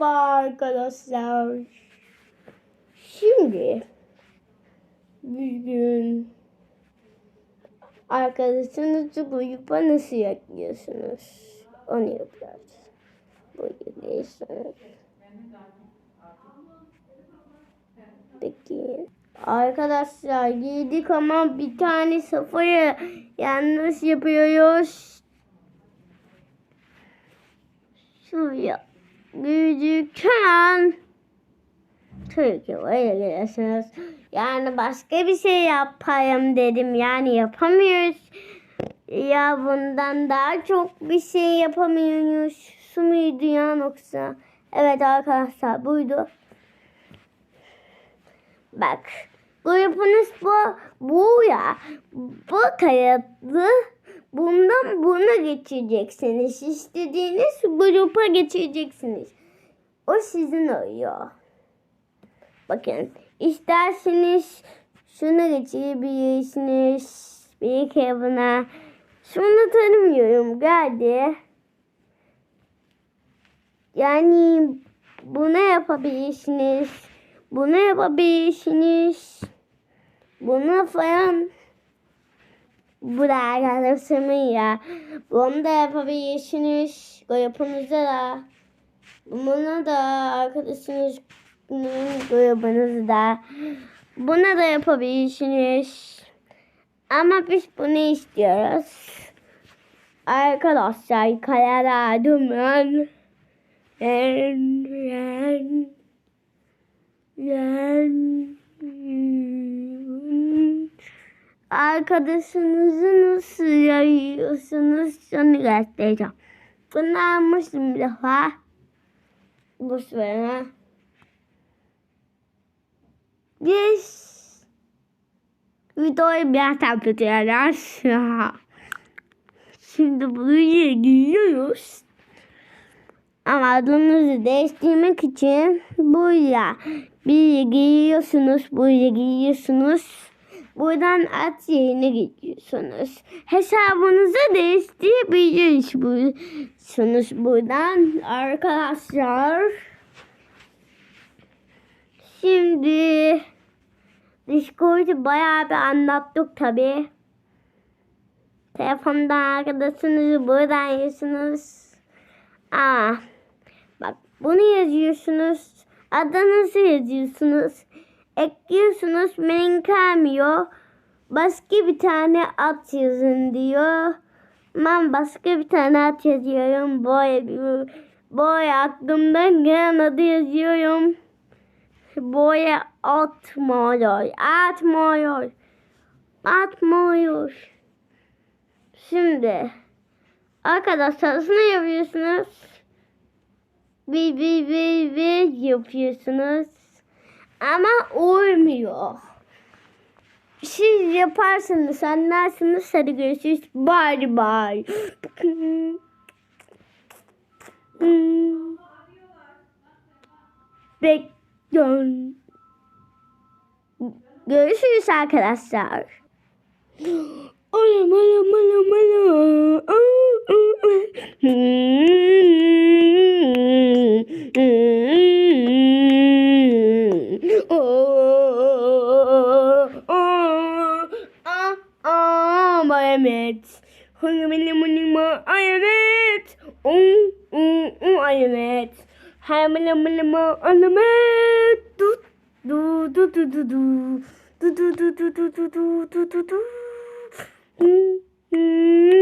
Merhaba arkadaşlar. Şimdi bugün arkadaşınızı gruba nasıl ekliyorsunuz? Onu yapacağız. Bu yapıyorsunuz. Peki. Arkadaşlar girdik ama bir tane safhayı yanlış yapıyoruz. Şuraya gözüken ki öyle geliyorsunuz. Yani başka bir şey yapayım dedim. Yani yapamıyoruz. Ya bundan daha çok bir şey yapamıyoruz. Su muydu ya yoksa? Evet arkadaşlar buydu. Bak. Grupunuz bu, bu ya. Bu kayıtlı. Bundan buna geçeceksiniz. İstediğiniz grupa geçeceksiniz. O sizin oluyor. Bakın isterseniz şuna geçebilirsiniz. Bir kere buna. Şunu tanımıyorum geldi. Yani buna yapabilirsiniz. Bunu yapabilirsiniz. Bunu falan bu da arkadaşımın ya. Bunu da yapabilirsiniz. Grubunuza da. Bunu da arkadaşınız grubunuzda da. Bunu da yapabilirsiniz. Ama biz bunu istiyoruz. Arkadaşlar karar duman. Yen, yen, yen. Arkadaşınızı nasıl yayıyorsunuz onu göstereceğim. Bunu almıştım bir defa. Bu sırada. Biz videoyu biraz tanıtıyoruz. Şimdi buraya giyiyoruz. Ama adınızı değiştirmek için buraya bir giyiyorsunuz, buraya giyiyorsunuz. Buradan at yerine gidiyorsunuz. Hesabınızı değiştirebiliyorsunuz buradan arkadaşlar. Şimdi Discord'u bayağı bir anlattık tabi. Telefonda arkadaşınızı buradan yazıyorsunuz. Aa, bak bunu yazıyorsunuz. Adınızı yazıyorsunuz. Ekliyorsunuz. Benim kalmıyor. Başka bir tane at yazın diyor. Ben başka bir tane at yazıyorum. Boy, boy aklımdan gelen adı yazıyorum. Boya atmıyor. Atmıyor. Atmıyor. Şimdi arkadaşlar ne yapıyorsunuz? Bir bir bir bir yapıyorsunuz. Ama olmuyor. Siz yaparsınız, anlarsınız. Hadi görüşürüz. Bye bye. Bekliyorum. Görüşürüz arkadaşlar. Olam olam olam olam. Mehmet. Hangi benim benim Mehmet. Um um um Mehmet. Hangi benim benim Mehmet. Du du du du du du. Du du du du du du du du du du. Hmm. Hmm.